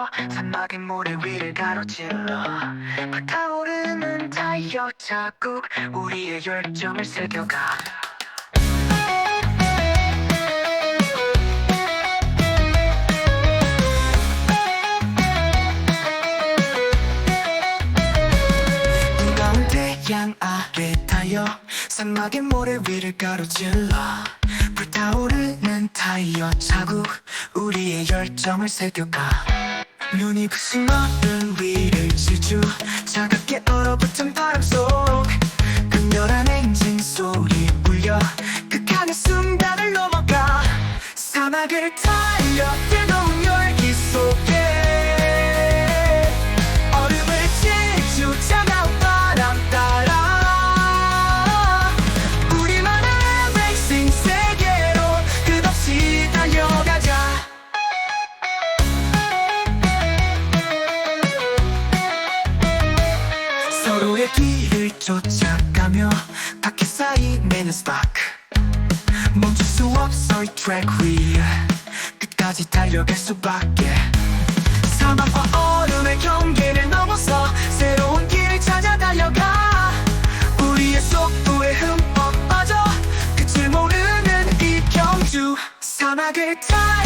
타요 사막의 모래 위를 가로질러. 불타오르는 타이어 자국 우리의 열정을 새겨가. 사막의 모래 위를 가로질러. 불타오르는 타이어 자국 우리의 열정을 새겨가 눈이 부신 얼음 위를 질주. 차갑게 얼어붙은 바람 속 극렬한 엔진 소리 울려. 극한의 순간을 넘어가 사막을 달 서로의 뒤를 쫓아가며 밖에 쌓이는 스파크. 멈출 수 없어 이 트랙 위에 끝까지 달려갈 수밖에. 사막과 얼음의 경계를 넘어서 새로운 길을 찾아 달려가. 우리의 속도에 흠뻑 빠져 끝을 모르는 이 경주. 사막을 달려